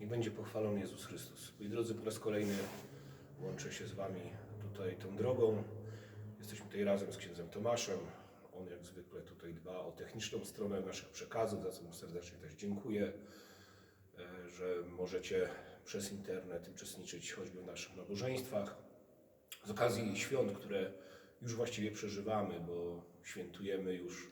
Niech będzie pochwalony Jezus Chrystus. Moi drodzy, po raz kolejny łączę się z Wami tutaj tą drogą. Jesteśmy tutaj razem z księdzem Tomaszem. On jak zwykle tutaj dba o techniczną stronę naszych przekazów, za co mu serdecznie też dziękuję, e, że możecie przez internet uczestniczyć choćby w naszych nabożeństwach. Z okazji świąt, które już właściwie przeżywamy, bo świętujemy już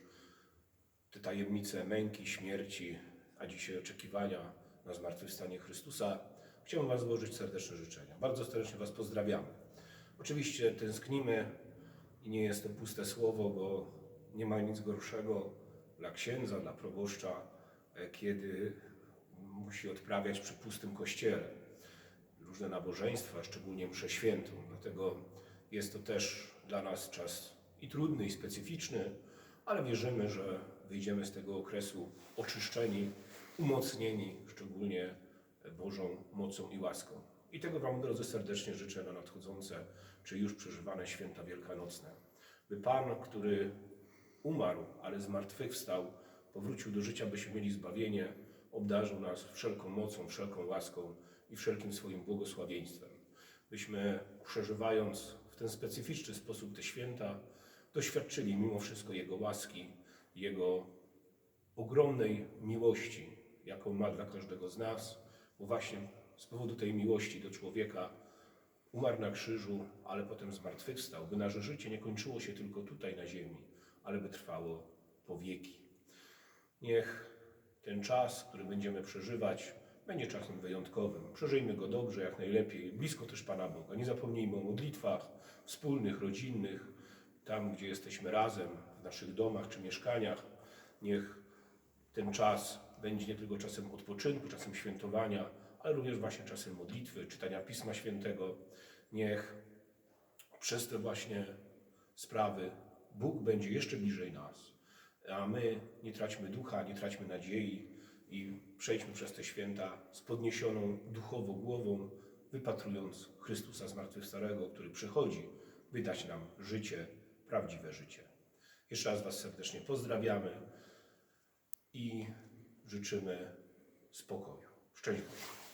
te tajemnice męki, śmierci, a dzisiaj oczekiwania na zmartwychwstanie Chrystusa, chciałbym Was złożyć serdeczne życzenia. Bardzo serdecznie Was pozdrawiamy. Oczywiście tęsknimy i nie jest to puste słowo, bo nie ma nic gorszego dla księdza, dla proboszcza, e, kiedy musi odprawiać przy pustym kościele różne nabożeństwa, szczególnie mszę świętą. Dlatego jest to też dla nas czas i trudny, i specyficzny, ale wierzymy, że wyjdziemy z tego okresu oczyszczeni, umocnieni, szczególnie Bożą mocą i łaską. I tego Wam, drodzy, serdecznie życzę na nadchodzące, czy już przeżywane święta wielkanocne. By Pan, który umarł, ale zmartwychwstał, powrócił do życia, byśmy mieli zbawienie, obdarzył nas wszelką mocą, wszelką łaską i wszelkim swoim błogosławieństwem. Byśmy przeżywając w ten specyficzny sposób te święta, doświadczyli mimo wszystko Jego łaski, Jego ogromnej miłości, jaką ma dla każdego z nas, bo właśnie z powodu tej miłości do człowieka umarł na krzyżu, ale potem zmartwychwstał, by nasze życie nie kończyło się tylko tutaj na ziemi, ale by trwało po wieki. Niech ten czas, który będziemy przeżywać, będzie czasem wyjątkowym. Przeżyjmy go dobrze, jak najlepiej, blisko też Pana Boga. Nie zapomnijmy o modlitwach wspólnych, rodzinnych, tam, gdzie jesteśmy razem, w naszych domach czy mieszkaniach. Niech ten czas będzie nie tylko czasem odpoczynku, czasem świętowania, ale również właśnie czasem modlitwy, czytania Pisma Świętego. Niech przez te właśnie sprawy Bóg będzie jeszcze bliżej nas, a my nie traćmy ducha, nie traćmy nadziei i przejdźmy przez te święta z podniesioną duchowo głową, wypatrując Chrystusa Zmartwychwstałego, który przychodzi, by dać nam życie, prawdziwe życie. Jeszcze raz Was serdecznie pozdrawiamy i życzymy spokoju. Szczęść Boże.